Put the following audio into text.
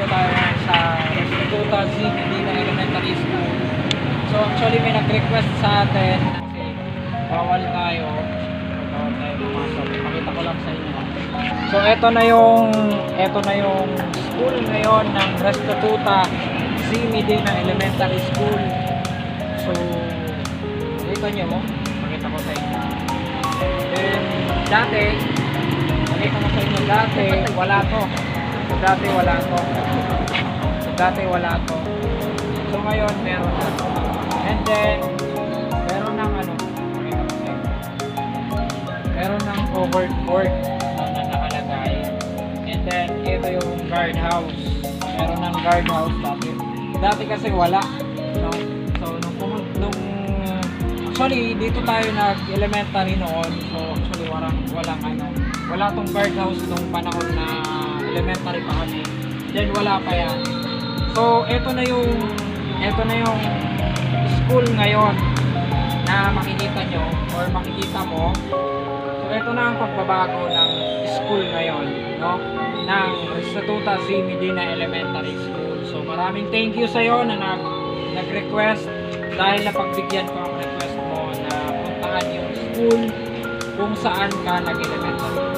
nandito tayo sa Restituta CBD na Elementary School. So actually may nag-request sa atin kasi bawal tayo. Bawal tayo pumasok. Pakita ko lang sa inyo. So eto na yung eto na yung school ngayon ng Restituta CBD na Elementary School. So nakita nyo mo? Pakita ko sa inyo. Then dati Nakita ko sa inyo dati, wala to. So, dati wala to. So, dati wala to. So, ngayon, meron na. And then, meron ng ano, ko. Meron ng covered court na, na nakalagay. And then, ito yung guardhouse. Meron ng guardhouse dati. Dati kasi wala. No? So, nung, nung Actually, dito tayo nag-elementary noon. So, actually, walang, walang ano, wala tong guardhouse nung panahon na elementary pa kami. Then, wala pa yan. So, eto na yung, eto na yung school ngayon na makikita nyo or makikita mo. So, eto na ang pagbabago ng school ngayon, no? Ng Statuta Z Medina Elementary School. So, maraming thank you sa'yo na nag, nag-request dahil napagbigyan ko ang request mo na puntahan yung school kung saan ka nag-elementary.